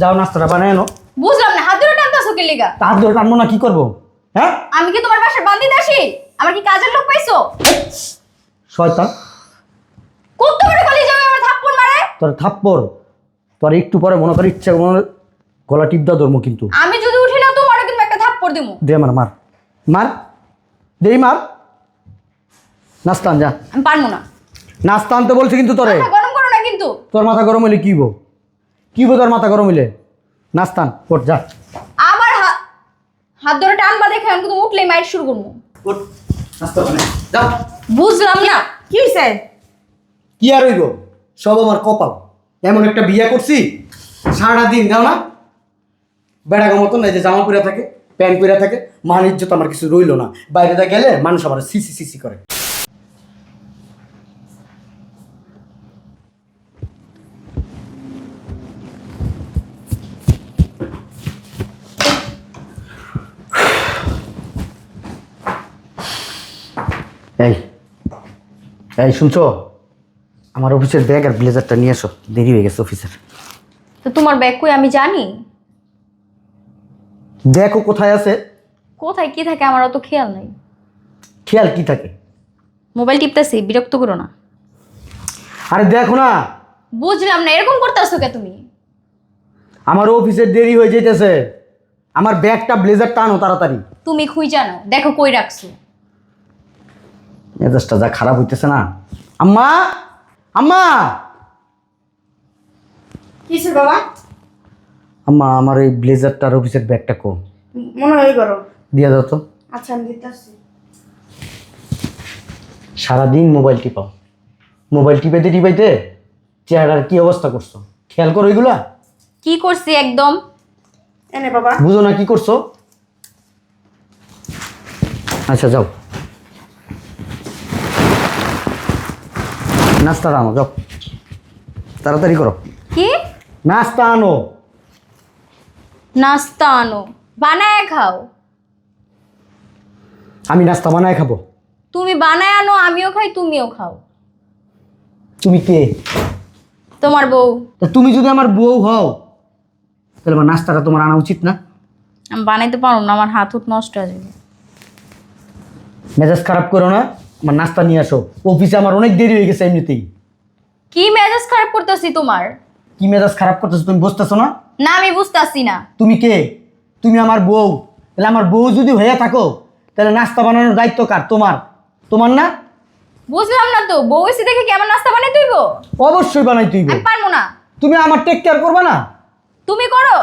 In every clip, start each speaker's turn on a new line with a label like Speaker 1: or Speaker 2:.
Speaker 1: যাও নাস্তাটা বানায় আনো।
Speaker 2: বুঝলাম না হাত ধরে টানতেছো কি লিগা?
Speaker 1: তার ধরে টানবো না কি করব? হ্যাঁ?
Speaker 2: আমি কি তোমার বাসার বান্দি দাসী আমার কি কাজের লোক পাইছো?
Speaker 1: শয়তান।
Speaker 2: কত বড় কলি যাবে আমার থাপ্পড় মারে
Speaker 1: তোর থাপ্পর তোর একটু পরে মনে করি ইচ্ছা মনে গলা টিপদা ধরবো কিন্তু।
Speaker 2: আমি যদি উঠি না তোমারও কিন্তু একটা থাপ্পড় দিমু।
Speaker 1: দে আমার মার। মার। দেই মার। নাস্তা আন যা।
Speaker 2: আমি পারব না।
Speaker 1: নাস্তা আনতে বলছি কিন্তু তোরে।
Speaker 2: গরম করো না কিন্তু।
Speaker 1: তোর মাথা গরম হইলে কি হইবো? কি তোর মাথা গরম হইলে? নাস্তা আন ওঠ যা।
Speaker 2: আবার হাত হাত ধরে টানবা দেখে আমি কিন্তু উঠলেই মাইট শুরু করব
Speaker 1: ওঠ নাস্তা বানাই যা।
Speaker 2: বুঝলাম না।
Speaker 3: কি হয়েছে
Speaker 1: কি আর হইব? সব আমার কপাল। এমন একটা বিয়া করছি সারাটা দিন দাও না? বেড়াগো মতন এই যে জামা পরে থাকে প্যান্ট পরে থাকে মান ইজ্জত আমার কিছু রইল না। বাইরেটা গেলে মানুষ আমার সিসি সিসি করে। এই শুনছো? আমার অফিসের ব্যাগ আর ব্লেজারটা নিয়ে এসো। দেরি হয়ে গেছে অফিসের।
Speaker 2: তো তোমার ব্যাগ কই আমি জানি?
Speaker 1: দেখো কোথায় আছে।
Speaker 2: কোথায় কি থাকে আমার অত খেয়াল নাই।
Speaker 1: খেয়াল কি থাকে?
Speaker 2: মোবাইল টিপতেছি বিরক্ত করো না।
Speaker 1: আরে দেখো না।
Speaker 2: বুঝলাম না এরকম করতেছো কে তুমি?
Speaker 1: আমার অফিসের দেরি হয়ে যেতেছে আমার ব্যাগটা ব্লেজারটা আনো তাড়াতাড়ি।
Speaker 2: তুমি খুঁই জানো দেখো কই রাখছো।
Speaker 1: মেজাজটা যা খারাপ হইতেছে না। আম্মা আম্মা!
Speaker 3: কিসের বাবা?
Speaker 1: আম্মা আমার এই ব্লেজারটার অফিসের ব্যাগটা কো।
Speaker 3: মনে হয় করো
Speaker 1: দিয়ে দাও তো।
Speaker 3: আচ্ছা আমি দিতে আসছি
Speaker 1: সারাদিন মোবাইল টিপাও। মোবাইল টিপাইতে টিপাইতে চেহারার কি অবস্থা করছ? খেয়াল করো এগুলা।
Speaker 2: কি করছি একদম?
Speaker 3: এনে বাবা।
Speaker 1: বুঝো না কি করছ? আচ্ছা যাও। নাস্তা আনো যাও। তাড়াতাড়ি করো।
Speaker 2: কি?
Speaker 1: নাস্তা আনো।
Speaker 2: নাস্তা আনো। বানায় খাও।
Speaker 1: আমি নাস্তা বানায় খাব।
Speaker 2: তুমি বানায় আনো আমিও খাই তুমিও খাও।
Speaker 1: তুমি কে?
Speaker 2: তোমার বউ।
Speaker 1: তা তুমি যদি আমার বউ হও তাহলে আমার নাস্তাটা তোমার আনা উচিত না?
Speaker 2: আমি বানাইতে পারো না আমার হাত হুত নষ্ট হয়ে যাবে।
Speaker 1: মেজাজ খারাপ করো না। আমার নাস্তা নিয়ে আসো। অফিসে আমার অনেক দেরি হয়ে গেছে এমনিতেই।
Speaker 2: কি মেজাজ খারাপ করতেছি তোমার?
Speaker 1: কি মেজাজ খারাপ করতেছো তুমি বুঝতেছো না?
Speaker 2: না আমি বুঝতেছি না।
Speaker 1: তুমি কে? তুমি আমার বউ। তাহলে আমার বউ যদি হয়ে থাকো তাহলে নাস্তা বানানোর দায়িত্ব কার? তোমার। তোমার না?
Speaker 2: বুঝলাম না তো। বউ এসে দেখে কি আমার নাস্তা বানাই তুইব?
Speaker 1: অবশ্যই বানাই তুই
Speaker 2: আমি পারব না।
Speaker 1: তুমি আমার টেক কেয়ার করবা না?
Speaker 2: তুমি করো।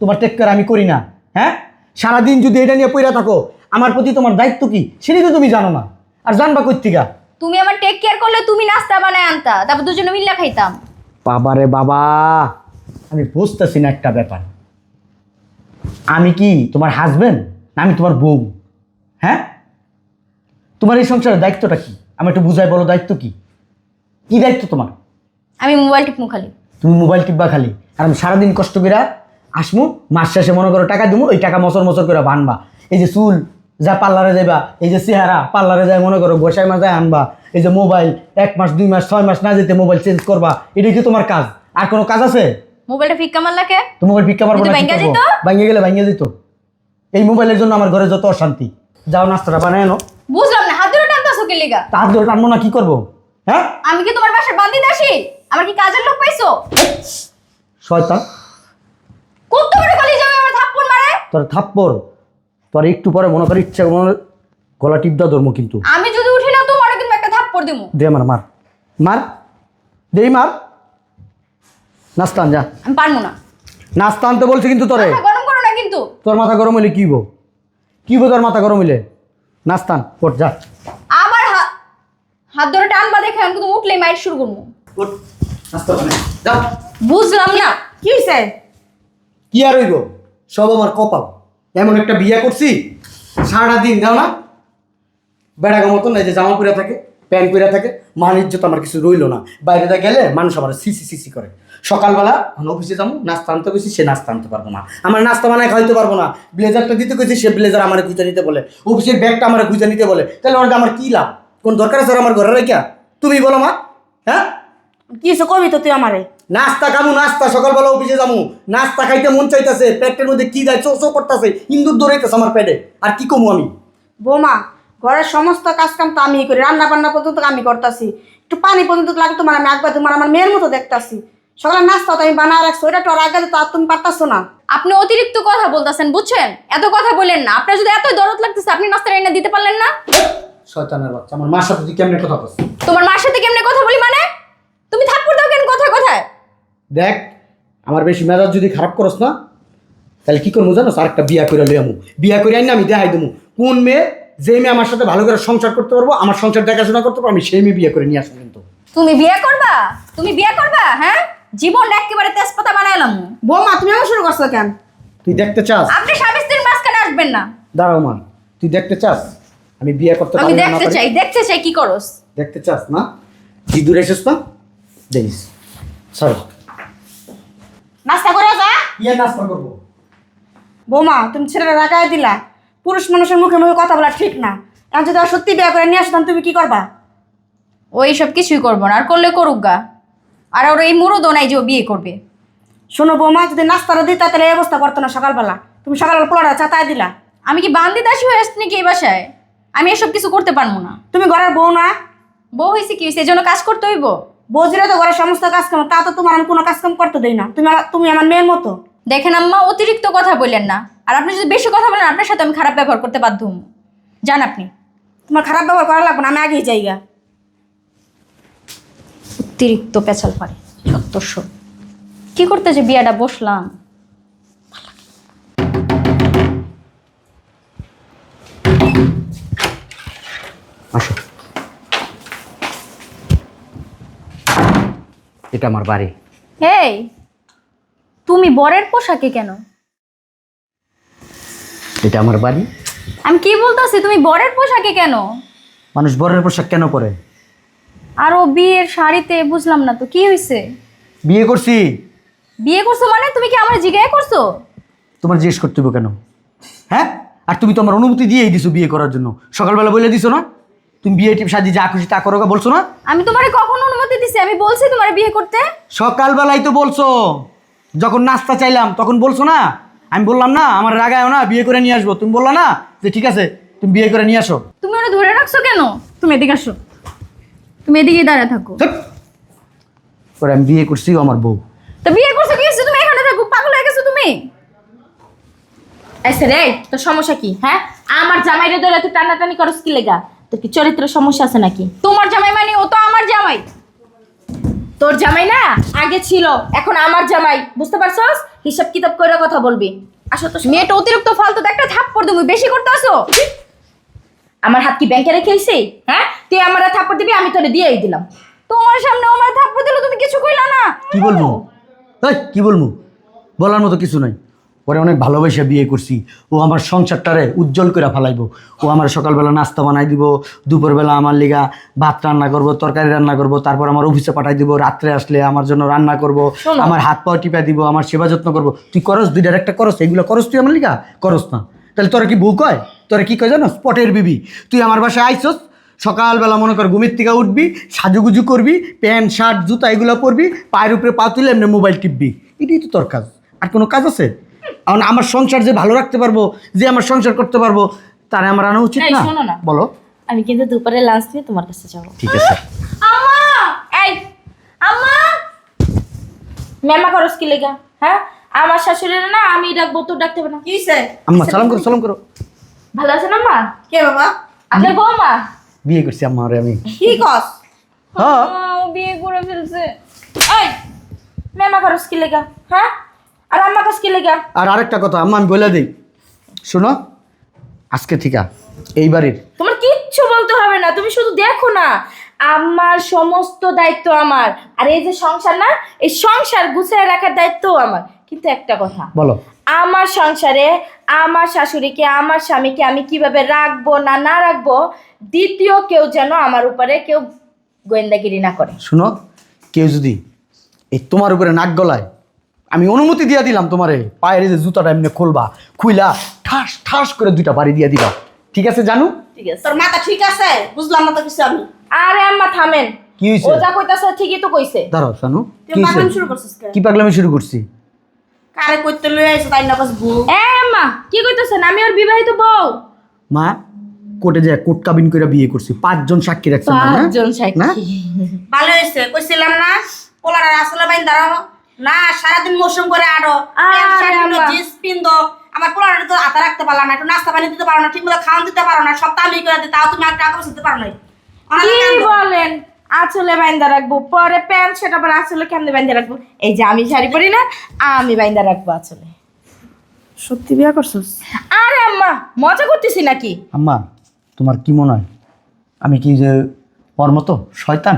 Speaker 1: তোমার টেক কেয়ার আমি করি না। হ্যাঁ? সারাদিন যদি এটা নিয়ে পড়ে থাকো আমার প্রতি তোমার দায়িত্ব কি? সেটাই তো তুমি জানো না। আর জানবা কর্তিকা
Speaker 2: তুমি আমার টেক কেয়ার করলে তুমি নাস্তা বানায় আনতা তারপর দুজনে মিল্লা খাইতাম।
Speaker 1: বাবারে বাবা আমি বুঝতেছি না একটা ব্যাপার। আমি কি তোমার হাজবেন্ড না আমি তোমার বউ? হ্যাঁ? তোমার এই সংসারের দায়িত্বটা কি? আমি একটু বুঝাই বলো দায়িত্ব কি? কি দায়িত্ব তোমার?
Speaker 2: আমি মোবাইল টিপমু খালি।
Speaker 1: তুমি মোবাইল টিপবা খালি। আর আমি সারাদিন কষ্ট করে আসমু মাস শেষে মনে করো টাকা দিমু ওই টাকা মচর মচর করে বানবা। এই যে চুল যা পার্লারে যাইবা এই যে চেহারা পার্লারে যায় মনে করো গোসাই মাজায় আনবা এই যে মোবাইল এক মাস দুই মাস ছয় মাস না যেতে মোবাইল চেঞ্জ করবা এটাই কি তোমার কাজ? আর কোনো কাজ আছে?
Speaker 2: মোবাইলটা ফিক্কা মারলাকে
Speaker 1: তো মোবাইল পারব
Speaker 2: যদি
Speaker 1: না কি?
Speaker 2: যেত?
Speaker 1: গেলে ভাঙ্গে দিত এই মোবাইলের জন্য আমার ঘরে যত অশান্তি। যাও নাস্তাটা বানায় আনো।
Speaker 2: বুঝলাম না হাত ধরে টানতেছো কি লিগা?
Speaker 1: তার ধরে টানবো না কি করব? হ্যাঁ?
Speaker 2: আমি কি তোমার বাসার বান্দি দাসী? আমার কি কাজের লোক পাইছো?
Speaker 1: শয়তান।
Speaker 2: কত বড় কলি যাবে আমার থাপ্পড় মারে?
Speaker 1: তোর থাপ্পর তোর একটু পরে মনে করি ইচ্ছা মনে গলা টিপদা ধরবো কিন্তু।
Speaker 2: আমি যদি উঠি না তোমারও কিন্তু একটা থাপ্পড় দিমু।
Speaker 1: দে আমার মার। মার। দেই মার। নাস্তা আন যা।
Speaker 2: আমি পারব না।
Speaker 1: নাস্তা আনতে বলছি কিন্তু তোরে।
Speaker 2: গরম করো না কিন্তু।
Speaker 1: তোর মাথা গরম হইলে কি হইবো? কি হইবো তোর মাথা গরম হইলে? নাস্তা আন ওঠ যা।
Speaker 2: আবার হাত হাত ধরে টানবা দেখে আমি কিন্তু উঠলেই মাইট শুরু করব
Speaker 1: ওঠ নাস্তা যা।
Speaker 2: বুঝলাম না।
Speaker 3: কি হয়েছে
Speaker 1: কি আর হইব? সব আমার কপাল। এমন একটা বিয়া করছি সারাটা দিন দাও না? বেড়াগো মতন, এই যে জামা পরে থাকে, প্যান্ট পরে থাকে মান ইজ্জত আমার কিছু রইল না। বাইরেটা গেলে মানুষ আমার সিসি সিসি করে। সকালবেলা আমি অফিসে যাব, নাস্তা আনতে গেছি সে নাস্তা আনতে পারব না। আমার নাস্তা বানায় খাইতে পারব না। ব্লেজারটা দিতে গেছি সে ব্লেজার আমার গুজা নিতে বলে। অফিসের ব্যাগটা আমার গুজা নিতে বলে। তাহলে ওর আমার কি লাভ? কোন দরকার আছে আমার ঘরে রেখা তুমি বলো মা হ্যাঁ?
Speaker 3: কি হয়েছে কবি তো তুই আমারে।
Speaker 1: নাস্তা খামু নাস্তা সকালবেলা অফিসে যামু। নাস্তা খাইতে মন চাইতেছে পেটের মধ্যে কি যায় চো চো করতেছে ইন্দুর দৌড়াইতেছে আমার পেটে। আর কি কমু আমি?
Speaker 3: বৌমা ঘরের সমস্ত কাজ কাম তো আমি করি রান্না বান্না পর্যন্ত আমি করতেছি। একটু পানি পর্যন্ত লাগে তোমার আমি একবার তোমার আমার মেয়ের মতো দেখতাছি। সকালে নাস্তা তো আমি বানা রাখছি ওইটা তো আর আগে তো আর তুমি পারতাছো না।
Speaker 2: আপনি অতিরিক্ত কথা বলতেছেন বুঝছেন? এত কথা বললেন না। আপনার যদি এত দরদ লাগতেছে আপনি নাস্তা এনে দিতে পারলেন না?
Speaker 1: শয়তানের বাচ্চা আমার মার সাথে তুই কেমনে কথা বলছিস?
Speaker 2: তোমার মার সাথে কেমনে কথা বলি মানে? তুমি থাপ্পড় দাও কেন কথায় কথায়?
Speaker 1: দেখ আমার বেশি মেজাজ যদি খারাপ করস না তাহলে কি করব জানো? আর একটা বিয়া করে লই আমু। বিয়া করে আনি না আমি দেখাই দেবো কোন মেয়ে যে মেয়ে আমার সাথে ভালো করে সংসার করতে পারব আমার সংসার দেখাশোনা করতে পারব আমি সেই মেয়ে বিয়ে করে নিয়ে আসব কিন্তু।
Speaker 2: তুমি বিয়ে করবা? তুমি বিয়ে করবা হ্যাঁ? জীবন একেবারে তেজপাতা বানাইলাম।
Speaker 3: বৌমা তুমি আমার শুরু করছ কেন?
Speaker 1: তুই দেখতে চাস?
Speaker 2: আপনি স্বামী স্ত্রীর মাঝখানে আসবেন না।
Speaker 1: দাঁড়াও মান তুই দেখতে চাস? আমি বিয়ে করতে
Speaker 2: আমি
Speaker 1: পারি না, না
Speaker 2: দেখতে চাই দেখতে চাই কি করস।
Speaker 1: দেখতে চাস না কি দূরে এসেছ না? দেখিস। সরি
Speaker 3: নাস্তা করে যা
Speaker 1: ইয়ে নাস্তা করব।
Speaker 3: বৌমা তুমি ছেলেরা রাগায় দিলা। পুরুষ মানুষের মুখে মুখে কথা বলা ঠিক না। এখন যদি আর সত্যি বিয়ে করে নিয়ে আসতাম তুমি কি করবা?
Speaker 2: ওই সব কিছুই করব না আর করলে করুক গা। আর ওর এই মুরদও নাই যে ও বিয়ে করবে।
Speaker 3: শোনো বৌমা যদি নাস্তাটা দিতা তাহলে এই অবস্থা করতো না সকালবেলা। তুমি সকালবেলা পোলাটা চাতায় দিলা।
Speaker 2: আমি কি বান্দি দাসী হয়ে আসছি নাকি এই বাসায়? আমি এসব কিছু করতে পারব না।
Speaker 3: তুমি ঘরের বউ না?
Speaker 2: বউ হয়েছে কি? হয়েছে জন্য কাজ করতে হইব?
Speaker 3: বৌজিরা তো ঘরের সমস্ত কাজ কাম তা তো তোমার আমি কোনো কাজ কাম করতে দেই না। তুমি আমার- তুমি আমার মেয়ের মতো।
Speaker 2: দেখেন আম্মা অতিরিক্ত কথা বললেন না। আর আপনি যদি বেশি কথা বলেন আপনার সাথে আমি খারাপ ব্যবহার করতে বাধ্য হব। যান আপনি।
Speaker 3: তোমার খারাপ ব্যবহার করা লাগবে না আমি আগেই যাইগা।
Speaker 2: অতিরিক্ত পেছাল পারে সত্তরশ কি করতে যে বিয়াটা বসলাম?
Speaker 1: আসো। এটা আমার বাড়ি।
Speaker 2: হেই তুমি বরের পোশাকে কেন?
Speaker 1: এটা আমার বাড়ি।
Speaker 2: আমি কি বলতেছি তুমি বরের পোশাকে কেন?
Speaker 1: মানুষ বরের পোশাক কেন পরে?
Speaker 2: আর ও বিয়ের শাড়িতে বুঝলাম না তো কি হয়েছে
Speaker 1: বিয়ে করছি।
Speaker 2: বিয়ে করছ মানে? তুমি কি আমার জিজ্ঞাসা করছ?
Speaker 1: তোমার জিজ্ঞেস করতে হবে কেন? হ্যাঁ? আর তুমি তো আমার অনুমতি দিয়েই দিছো বিয়ে করার জন্য। সকালবেলা বলে দিছো না? তুমি বিয়ে টিপ সাজি যা খুশি তা করো বলছো না?
Speaker 2: আমি তোমারে কখন অনুমতি দিছি আমি বলছি তোমার বিয়ে করতে।
Speaker 1: সকালবেলাই তো বলছো। যখন নাস্তা চাইলাম তখন বলছো না? আমি বললাম না আমার রাগায় না বিয়ে করে নিয়ে আসব। তুমি বললা না যে ঠিক আছে তুমি বিয়ে করে নিয়ে আসো।
Speaker 2: তুমি ওরা ধরে রাখছো কেন? তুমি এদিকে আসো। তুমি এদিকে দাঁড়ায় থাকো।
Speaker 1: ধ্যাৎ। পরে আমি বিয়ে করছি ও আমার বউ।
Speaker 2: তো বিয়ে করছ কি? হয়েছে? তুমি এখানে থাকো পাগল হয়ে গেছো তুমি।
Speaker 4: আচ্ছা রে তোর সমস্যা কি হ্যাঁ? আমার জামাইরে ধরে তুই টানাটানি করস কি লেগা? তোর কি চরিত্র সমস্যা আছে নাকি?
Speaker 2: তোমার জামাই মানে ও তো আমার জামাই।
Speaker 4: তোর জামাই না আগে ছিল এখন আমার জামাই। বুঝতে পারছস? হিসাব কিতাব করে কথা বলবি। আসো তো
Speaker 2: মেয়েটা অতিরিক্ত ফালতু তো একটা থাপ্পড় দেবো বেশি করতে আসো
Speaker 4: আমার হাত কি ব্যাংকে রেখেছি হ্যাঁ? তুই আমার হাতে থাপ্পড় দিবি আমি তোরে দিয়েই দিলাম।
Speaker 2: তোমার সামনে আমার থাপ্পড় দিলো তুমি কিছু কইলা না।
Speaker 1: কি বলব? এই কি বলব? বলার মতো কিছু নাই। ওরে অনেক ভালোবেসে বিয়ে করছি। ও আমার সংসারটারে উজ্জ্বল করে ফেলাইবো। ও আমার সকালবেলা নাস্তা বানাই দিব দুপুরবেলা আমার লিগা ভাত রান্না করব তরকারি রান্না করব তারপর আমার অফিসে পাঠাই দিব রাত্রে আসলে আমার জন্য রান্না করব আমার হাত পা টিপা দিব আমার সেবা যত্ন করব। তুই করস দুইটার একটা করস এগুলো করস তুই আমার লিগা? করস না। তাহলে তোরা কি বউ কয়? তোরা কি কয় জানো স্পটের বিবি। তুই আমার বাসায় আইসস সকালবেলা মনে কর ঘুমের থেকে উঠবি সাজুগুজু করবি প্যান্ট শার্ট জুতা এগুলো পরবি পায়ের উপরে পা তুলে এমনি মোবাইল টিপবি। এটাই তো তোর কাজ। আর কোনো কাজ আছে? এখন আমার সংসার যে ভালো রাখতে পারব যে আমার সংসার করতে পারব তারে আমার আনা উচিত
Speaker 4: এই,
Speaker 1: না?
Speaker 4: শোনো না।
Speaker 1: বলো।
Speaker 4: আমি কিন্তু দুপুরে লাঞ্চ নিয়ে তোমার কাছে যাব।
Speaker 1: ঠিক আছে।
Speaker 4: আম্মা! এই আম্মা! মেমা করস কি লেগা? হ্যাঁ? আমার শাশুড়ি না আমি ডাকবো তোর ডাকতে হবে না।
Speaker 3: কি সে
Speaker 1: আম্মা সালাম করো সালাম করো।
Speaker 4: ভালো আছেন আম্মা?
Speaker 3: কে বাবা?
Speaker 4: আপনার বৌমা
Speaker 1: বিয়ে করছি আম্মা আরে আমি।
Speaker 3: কি কস?
Speaker 1: হ্যাঁ।
Speaker 2: ও বিয়ে করে ফেলছে।
Speaker 4: এই মেমা করস কি লেগা? হ্যাঁ? আর আম্মা কস কি লেগা?
Speaker 1: আর আরেকটা কথা আম্মা আমি বলে দিই। শোনো আজকে ঠিকা এই বাড়ির
Speaker 4: তোমার কিচ্ছু বলতে হবে না তুমি শুধু দেখো না আমার সমস্ত দায়িত্ব আমার। আর এই যে সংসার না এই সংসার গুছিয়ে রাখার দায়িত্ব আমার। কিন্তু একটা কথা
Speaker 1: বলো।
Speaker 4: আমার সংসারে আমার শাশুড়িকে আমার স্বামীকে আমি কীভাবে রাখব না না রাখব দ্বিতীয় কেউ যেন আমার উপরে কেউ গোয়েন্দাগিরি না করে।
Speaker 1: শুনো কেউ যদি এই তোমার উপরে নাক গলায় আমি অনুমতি দিয়ে দিলাম তোমারে। পায়ের এই যে জুতাটা এমনি খুলবা খুইলা ঠাস ঠাস করে দুইটা বাড়ি দিয়ে দিবা। ঠিক আছে জানু?
Speaker 4: ঠিক আছে।
Speaker 3: তোর মাথা ঠিক আছে? বুঝলাম না তো কিছু আমি।
Speaker 4: আরে আম্মা থামেন।
Speaker 1: কি হয়েছে
Speaker 4: ও যা কইতাছে ঠিকই তো কইছে।
Speaker 1: দাঁড়াও
Speaker 3: তুই
Speaker 1: কি
Speaker 3: পাগলামি শুরু করছিস কি
Speaker 1: পাগলামি শুরু করছি?
Speaker 3: কারে কইতে লই আইছে তাই না বাস বউ?
Speaker 4: এ আম্মা কি কইতাছেন? আমি ওর বিবাহিত বউ।
Speaker 1: মা কোর্টে যায় কোর্ট কাবিন করে বিয়ে করছি পাঁচজন সাক্ষী রাখছেন না, না?
Speaker 4: পাঁচজন সাক্ষী।
Speaker 3: ভালো হয়েছে কইছিলাম না পোলার আসলে বাইন দাঁড়াও। না সারাদিন মৌসুম করে
Speaker 4: আরও।
Speaker 3: জিন্স পিন্দো আমার পোলার তো আতা রাখতে পারলাম না একটু নাস্তা পানি দিতে পারো না ঠিক মতো খাওয়ান দিতে পারো না সব আমি করে দিতে তাও তুমি আর টাকা দিতে পারো না
Speaker 4: কি বলেন? আঁচলে বাইন্দা রাখব পরে প্যান্ট সেটা পরে আঁচলে কেমনে বাইন্দা রাখব? এই যে আমি শাড়ি পরি না আমি বাইন্দা রাখব আঁচলে।
Speaker 3: সত্যি বিয়া করছিস?
Speaker 4: আরে আম্মা মজা করতেছি নাকি?
Speaker 1: আম্মা তোমার কি মনে হয়? আমি কি যে ওর মতো? শয়তান?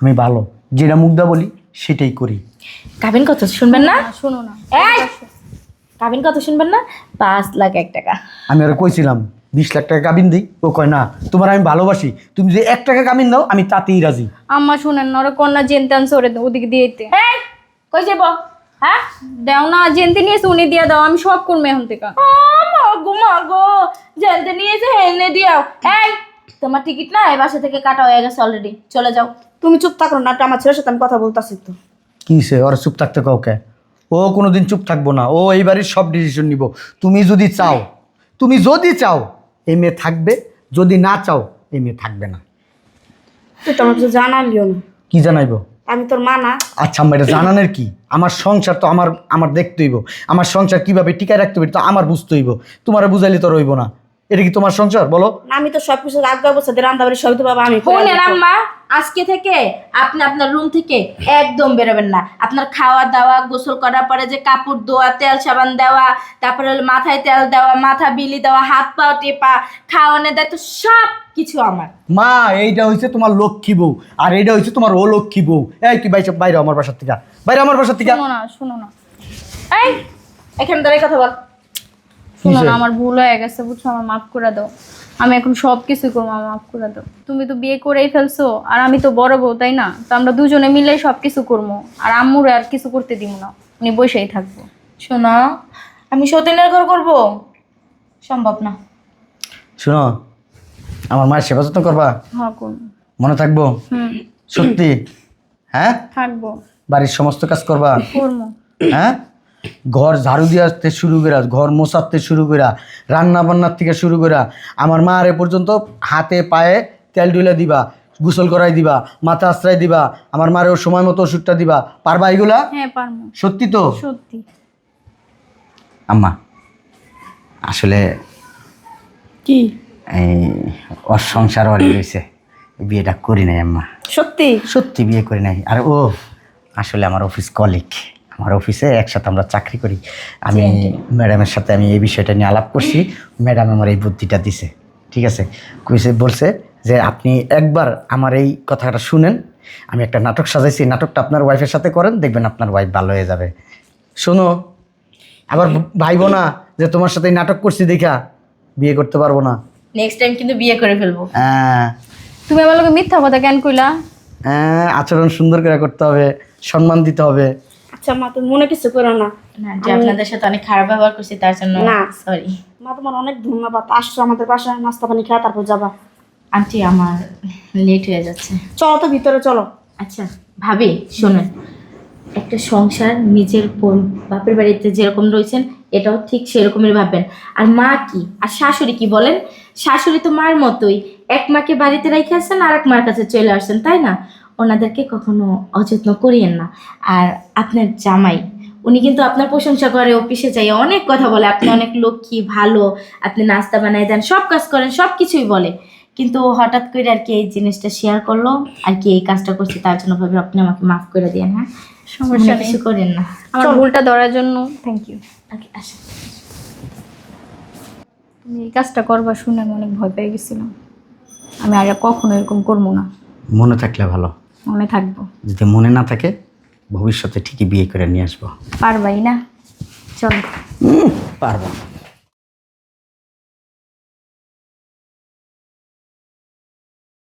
Speaker 1: আমি ভালো। যেটা মুগ্ধা বলি সেটাই করি।
Speaker 4: কাবিন কত শুনবেন না?
Speaker 2: শুনো না।
Speaker 4: এই! কাবিন কত শুনবেন না? পাঁচ লাখ এক টাকা।
Speaker 1: আমি আর কইছিলাম বিশ লাখ টাকা কাবিন দিই। ও কয় না তোমার আমি ভালোবাসি। তুমি যে এক টাকা কাবিন দাও আমি তাতেই রাজি।
Speaker 2: আম্মা শুনেন না ওরা কন্যা জেনতেন সরে দাও, ওদিকে দিয়ে দিতে
Speaker 4: এই! কই যাব হ্যাঁ?
Speaker 2: দেও না জেনতে নিয়েছে উনি দিয়ে দাও আমি সব করব এখন থেকে।
Speaker 4: ও মাগো মাগো জানতে নিয়েছে এনে দিও এই! তোমার টিকিট না এই বাসা থেকে কাটা হয়ে গেছে অলরেডি চলে যাও।
Speaker 3: তুমি চুপ থাকো না একটু আমার ছেলের সাথে আমি কথা বলতাছি তো।
Speaker 1: কি সে? ওরা চুপ থাকতে কাউকে? ও কোনোদিন চুপ থাকব না। ও এই বাড়ির সব ডিসিশন নিব। তুমি যদি চাও তুমি যদি চাও এই মেয়ে থাকবে। যদি না চাও এই মেয়ে থাকবে না।
Speaker 3: তুই তো আমার কিছু জানালিও না।
Speaker 1: কি জানাইবো?
Speaker 3: আমি তোর মা না।
Speaker 1: আচ্ছা আমার এটা জানানোর কি? আমার সংসার তো আমার আমার দেখতে হইব আমার সংসার কীভাবে টিকায় রাখতে হইব তো আমার বুঝতে হইব তোমার বুঝাইলে তো রইব না। এটা কি তোমার সংসার? বলো।
Speaker 3: আমি তো সব কিছু আগে বসে রান্না বাড়ি সবই তো বাবা আমি করে
Speaker 4: আম্মা আজকে থেকে আপনি আপনার রুম থেকে একদম বেরোবেন না। আপনার খাওয়া দাওয়া গোসল করার পরে যে কাপড় ধোয়া তেল সাবান দেওয়া তারপরে হলো মাথায় তেল দেওয়া মাথা বিলি দেওয়া হাত পা টেপা খাওয়ানোর দায়িত্ব সব কিছু আমার।
Speaker 1: মা এইটা হইছে তোমার লক্ষ্মী বউ আর এইটা হইছে তোমার ও লক্ষ্মী বউ। এই তুই বাইরে বাইরে আমার বাসার থেকে বাইরে আমার বাসার থেকে
Speaker 2: শোনো না শোনো না।
Speaker 4: এই এখানে দাঁড়িয়ে কথা বল।
Speaker 2: শোনো না আমার ভুল হয়ে গেছে বুঝছ? আমার মাফ করে দাও। আমি এখন সব কিছু করব আমার মাফ করে দাও। তুমি তো বিয়ে করেই ফেলছো আর আমি তো বড় বউ তাই না? তো আমরা দুজনে মিলে সব কিছু করব আর আম্মুর আর কিছু করতে দিব না। উনি বসেই থাকব।
Speaker 4: শোনা আমি সতীনের ঘর করব? সম্ভব না।
Speaker 1: শোনো আমার মায়ের সেবা যত্ন করবা?
Speaker 2: হ্যাঁ করব
Speaker 1: মনে থাকব?
Speaker 2: হুম।
Speaker 1: সত্যি? হ্যাঁ?
Speaker 2: থাকব।
Speaker 1: বাড়ির সমস্ত কাজ করবা?
Speaker 2: করব।
Speaker 1: হ্যাঁ? ঘর ঝাড়ু দিয়াতে শুরু করা ঘর মোছাতে শুরু করা রান্না বান্নার থেকে শুরু করা আমার মা আর এ পর্যন্ত হাতে পায়ে তেল ডুলে দিবা গোসল করাই দিবা মাথা আশ্রয় দিবা আমার মারে ওর সময় মতো ওষুধটা দিবা। পারবা এগুলা?
Speaker 2: হ্যাঁ
Speaker 1: সত্যি তো?
Speaker 2: সত্যি।
Speaker 1: আম্মা আসলে
Speaker 3: কি?
Speaker 1: এই ওর সংসার বাড়ি রয়েছে বিয়েটা করি নাই আম্মা।
Speaker 3: সত্যি?
Speaker 1: সত্যি বিয়ে করি নাই। আর ও আসলে আমার অফিস কলিগ। আমার অফিসে একসাথে আমরা চাকরি করি। আমি ম্যাডামের সাথে আমি এই বিষয়টা নিয়ে আলাপ করছি। ম্যাডাম আমার এই বুদ্ধিটা দিছে ঠিক আছে? কুইসে বলছে যে আপনি একবার আমার এই কথাটা শুনেন। আমি একটা নাটক সাজাইছি নাটকটা আপনার ওয়াইফের সাথে করেন দেখবেন আপনার ওয়াইফ ভালো হয়ে যাবে। শোনো আবার ভাইবো না যে তোমার সাথে নাটক করছি দেখা বিয়ে করতে পারব না।
Speaker 4: নেক্সট টাইম কিন্তু বিয়ে করে ফেলব।
Speaker 1: হ্যাঁ।
Speaker 2: তুমি আমার লোকে মিথ্যা কথা কেন কইলা?
Speaker 1: হ্যাঁ আচরণ সুন্দর করে করতে হবে সম্মান দিতে হবে।
Speaker 3: আচ্ছা মা তুমি মনে কিছু করো না।
Speaker 4: না যে আপনাদের সাথে অনেক খারাপ ব্যবহার করছি তার জন্য
Speaker 3: না।
Speaker 4: সরি
Speaker 3: মা তোমার অনেক ধন্যবাদ। আসছো আমাদের বাসায় নাস্তা পানি খেয়ে তারপর যাবা।
Speaker 4: আন্টি আমার লেট হয়ে যাচ্ছে।
Speaker 3: চলো তো ভিতরে চলো।
Speaker 4: আচ্ছা ভাবি শোনেন। একটা সংসার নিজের বোন বাপের বাড়িতে যেরকম রয়েছেন এটাও ঠিক সেরকমই ভাববেন। আর মা কি? আর শাশুড়ি কি বলেন? শাশুড়ি তো মার মতোই। এক মাকে বাড়িতে রেখে আসছেন আর এক মার কাছে চলে আসছেন তাই না? ওনাদেরকে কখনো অযত্ন করিয়েন না। আর আপনার জামাই উনি কিন্তু আপনার প্রশংসা করে অফিসে যাই অনেক কথা বলে আপনি অনেক লক্ষ্মী ভালো আপনি নাস্তা বানাই দেন সব কাজ করেন সব কিছুই বলে। কিন্তু হঠাৎ করে আর কি এই জিনিসটা শেয়ার করল আর কি এই কাজটা করছি তার জন্য ভাবে আপনি আমাকে মাফ করে দিন হ্যাঁ?
Speaker 2: সমস্যা
Speaker 4: কিছু করেন না।
Speaker 2: আমার ভুলটা ধরার জন্য থ্যাংক ইউ
Speaker 4: ওকে আসেন।
Speaker 2: তুমি এই কাজটা করবা শুনে আমি অনেক ভয় পেয়ে গেছিলাম। আমি আর কখনো এরকম করব না।
Speaker 1: মনে থাকলে ভালো।
Speaker 2: মনে থাকব।
Speaker 1: যদি মনে না থাকে ভবিষ্যতে ঠিকই বিয়ে করে নিয়ে আসব।
Speaker 2: পারবাই না? চল।
Speaker 1: পারব